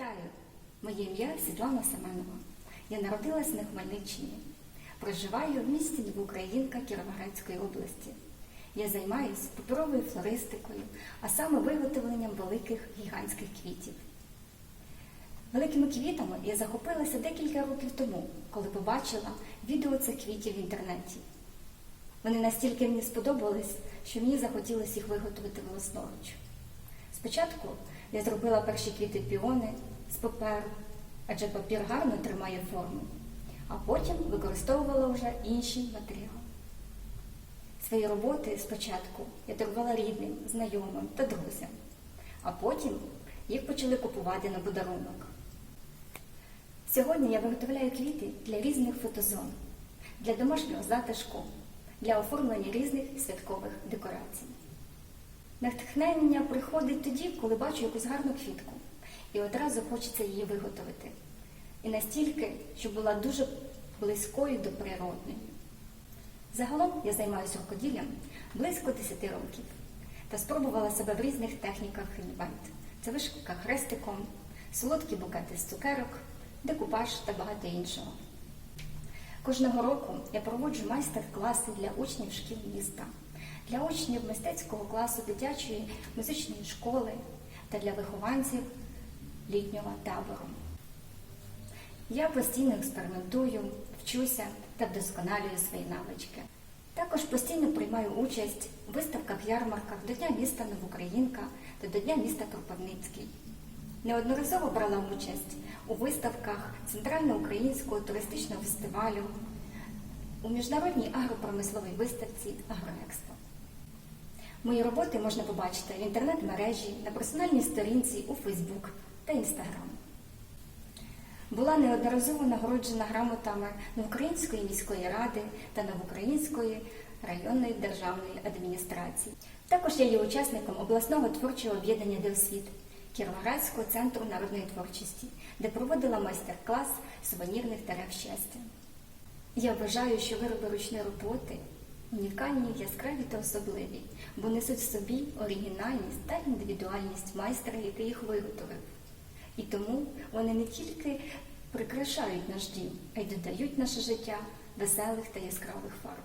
Вітаю! Моє ім'я Світлана Семенова. Я народилась на Хмельниччині. Проживаю в місті Новоукраїнка Кіровоградської області. Я займаюся паперовою флористикою, а саме виготовленням великих гігантських квітів. Великими квітами я захопилася декілька років тому, коли побачила відео цих квітів в інтернеті. Вони настільки мені сподобались, що мені захотілося їх виготовити власноруч. Спочатку я зробила перші квіти піони з паперу, адже папір гарно тримає форму, а потім використовувала вже інші матеріали. Свої роботи спочатку я дарувала рідним, знайомим та друзям, а потім їх почали купувати на подарунок. Сьогодні я виготовляю квіти для різних фотозон, для домашнього затишку, для оформлення різних святкових декорацій. Натхнення приходить тоді, коли бачу якусь гарну квітку, і одразу хочеться її виготовити. І настільки, щоб була дуже близькою до природної. Загалом я займаюся рукоділлям близько 10 років та спробувала себе в різних техніках хендбайт. Це вишивка хрестиком, солодкі букети з цукерок, декупаж та багато іншого. Кожного року я проводжу майстер-класи для учнів шкіл міста, для учнів мистецького класу дитячої музичної школи та для вихованців літнього табору. Я постійно експериментую, вчуся та вдосконалюю свої навички. Також постійно приймаю участь у виставках ярмарках до Дня міста Новоукраїнка та до Дня міста Кропивницький. Неодноразово брала участь у виставках Центральноукраїнського туристичного фестивалю, у міжнародній агропромисловій виставці Агроекспо. Мої роботи можна побачити в інтернет-мережі, на персональній сторінці у Фейсбук та Інстаграм. Була неодноразово нагороджена грамотами Новоукраїнської міської ради та Новоукраїнської районної державної адміністрації. Також я є учасником обласного творчого об'єднання «Деосвіт» Кіровоградського центру народної творчості, де проводила майстер-клас сувенірних дерев щастя. Я вважаю, що вироби ручної роботи унікальні, яскраві та особливі, бо несуть в собі оригінальність та індивідуальність майстра, який їх виготовив. І тому вони не тільки прикрашають наш дім, а й додають наше життя веселих та яскравих фарб.